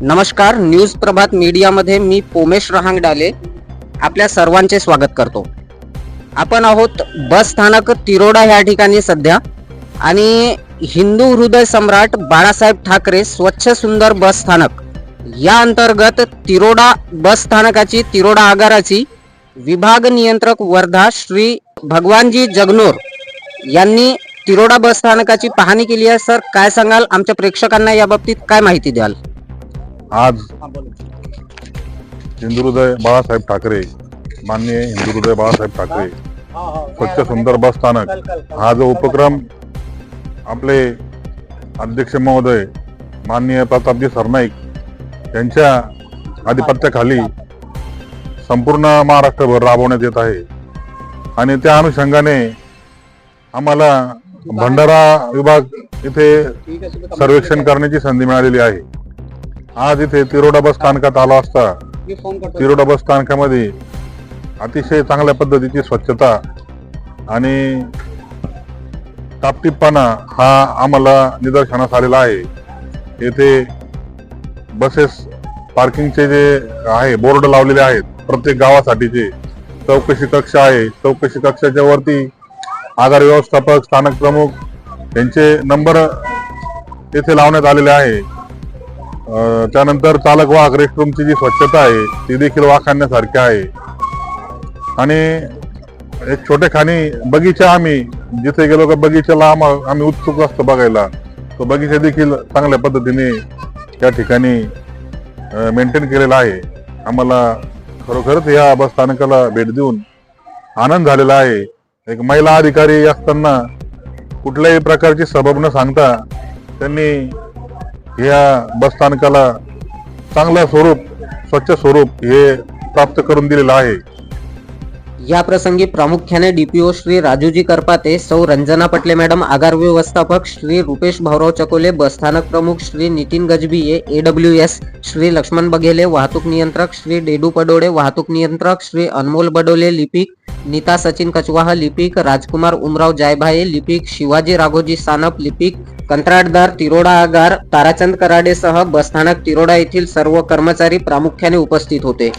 नमस्कार न्यूज प्रभात मीडियामध्ये मी पोमेश रहांगडाले आपल्या सर्वांचे स्वागत करतो. आपण आहोत बस स्थानक तिरोडा या ठिकाणी सध्या आणि हिंदू हृदय सम्राट बाळासाहेब ठाकरे स्वच्छ सुंदर बस स्थानक या अंतर्गत तिरोडा बस स्थानकाची तिरोडा आगाराची विभाग नियंत्रक वर्धा श्री भगवानजी जगनोर यांनी तिरोडा बस स्थानकाची पाहणी केली आहे. सर काय सांगाल? आमच्या प्रेक्षकांना या बाबतीत काय माहिती द्याल? आज हिंदुहृदय बाळासाहेब ठाकरे माननीय हिंदुहृदय बाळासाहेब ठाकरे स्वच्छ सुंदर बस स्थानक हा जो उपक्रम आपले अध्यक्ष महोदय माननीय प्रतापजी सरनाईक यांच्या आधिपत्याखाली संपूर्ण महाराष्ट्रभर राबवण्यात येत आहे. आणि त्या अनुषंगाने आम्हाला भंडारा विभाग इथे सर्वेक्षण करण्याची संधी मिळालेली आहे. आज इथे तिरोडा बस स्थानकात आलो असता. तिरोडा बस स्थानकामध्ये अतिशय चांगल्या पद्धतीची स्वच्छता आणि टापटीपणा हा आम्हाला निदर्शनास आलेला आहे. येथे बसेस पार्किंगचे जे आहे बोर्ड लावलेले आहेत प्रत्येक गावासाठीचे चौकशी कक्ष आहे चौकशी कक्षाच्या वरती आगार व्यवस्थापक स्थानक प्रमुख यांचे नंबर येथे लावण्यात आलेले आहे. त्यानंतर चालक वाहक रेस्टरूमची जी स्वच्छता आहे ती देखील वाखाण्यासारखी आहे. आणि एक छोटे खाणी बगीचा आम्ही जिथे गेलो का बगीचाला आम्हा- आम्ही उत्सुक असतो बघायला. तो बगीचा देखील चांगल्या पद्धतीने या ठिकाणी मेंटेन केलेला आहे. आम्हाला खरोखरच या बस स्थानकाला भेट देऊन आनंद झालेला आहे. एक महिला अधिकारी असताना कुठल्याही प्रकारची सबब न सांगता त्यांनी या बस स्थानकाला चांगलं स्वरूप स्वच्छ स्वरूप हे प्राप्त करून दिलेलं आहे. या प्रसंगी प्रामुख्याने डीपीओ श्री राजूजी करपाते सौ रंजना पटले मॅडम आगार व्यवस्थापक श्री रुपेश भाऊराव चकोले बसस्थानक प्रमुख Shri Nitin Gajbiye A W S Shri Laxman Baghele वाहतूक नियंत्रक श्री डेडू पडोळे वाहतूक नियंत्रक श्री अनमोल बडोले लिपिक नीता सचिन कचवाह लिपिक राजकुमार उमराव जायभाये लिपिक शिवाजी राघोजी सानप लिपिक कंत्राटदार तिरोडा आगार ताराचंद कराडेसह बसस्थानक तिरोडा येथील सर्व कर्मचारी प्रामुख्याने उपस्थित होते.